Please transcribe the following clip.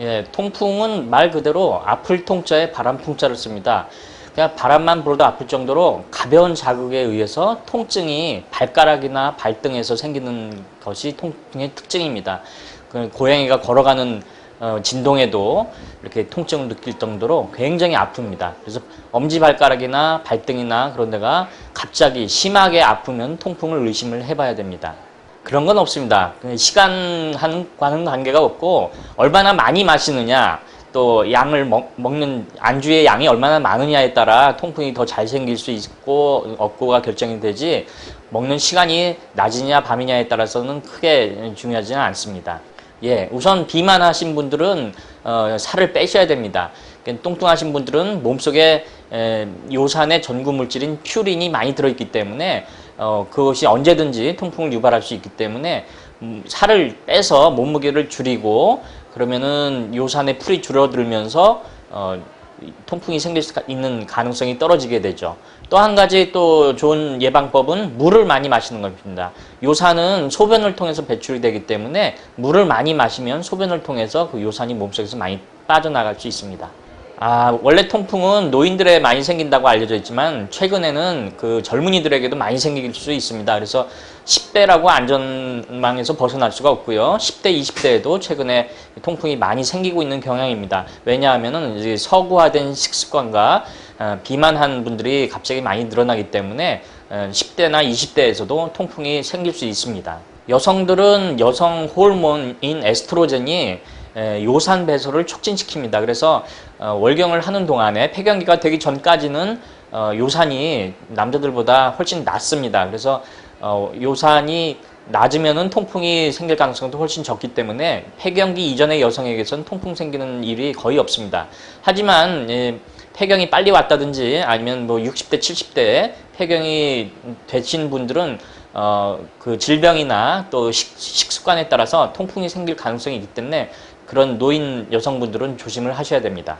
예, 통풍은 말 그대로 아플 통자에 바람 풍자를 씁니다. 그냥 바람만 불어도 아플 정도로 가벼운 자극에 의해서 통증이 발가락이나 발등에서 생기는 것이 통풍의 특징입니다. 그 고양이가 걸어가는 어, 진동에도 이렇게 통증을 느낄 정도로 굉장히 아픕니다. 그래서 엄지발가락이나 발등이나 그런 데가 갑자기 심하게 아프면 통풍을 의심을 해봐야 됩니다. 그런 건 없습니다. 그 시간 과는 관계가 없고 얼마나 많이 마시느냐 또 양을 먹, 는 안주의 양이 얼마나 많으냐에 따라 통풍이 더 잘 생길 수 있고 없고가 결정이 되지 먹는 시간이 낮이냐 밤이냐에 따라서는 크게 중요하지는 않습니다. 예, 우선 비만하신 분들은 어, 살을 빼셔야 됩니다. 그러니까 뚱뚱하신 분들은 몸속에 에, 요산의 전구 물질인 퓨린이 많이 들어있기 때문에 어, 그것이 언제든지 통풍을 유발할 수 있기 때문에 음, 살을 빼서 몸무게를 줄이고 그러면은 요산의 풀이 줄어들면서 어, 이 통풍이 생길 수 있는 가능성이 떨어지게 되죠. 또 한 가지 또 좋은 예방법은 물을 많이 마시는 겁니다. 요산은 소변을 통해서 배출이 되기 때문에 물을 많이 마시면 소변을 통해서 그 요산이 몸속에서 많이 빠져나갈 수 있습니다. 아, 원래 통풍은 노인들에 많이 생긴다고 알려져 있지만 최근에는 그 젊은이들에게도 많이 생길 수 있습니다. 그래서 10대라고 안전망에서 벗어날 수가 없고요. 10대, 20대에도 최근에 통풍이 많이 생기고 있는 경향입니다. 왜냐하면은 이제 서구화된 식습관과 어, 비만한 분들이 갑자기 많이 늘어나기 때문에 어, 10대나 20대에서도 통풍이 생길 수 있습니다. 여성들은 여성 호르몬인 에스트로겐이 에, 요산 배설을 촉진시킵니다. 그래서 어, 월경을 하는 동안에 폐경기가 되기 전까지는 어, 요산이 남자들보다 훨씬 낮습니다. 그래서 어, 요산이 낮으면은 통풍이 생길 가능성도 훨씬 적기 때문에 폐경기 이전의 여성에게서는 통풍 생기는 일이 거의 없습니다. 하지만 예, 폐경이 빨리 왔다든지 아니면 뭐 60대, 70대 폐경이 되신 분들은 어, 그 질병이나 또 식, 식습관에 따라서 통풍이 생길 가능성이 있기 때문에 그런 노인 여성분들은 조심을 하셔야 됩니다.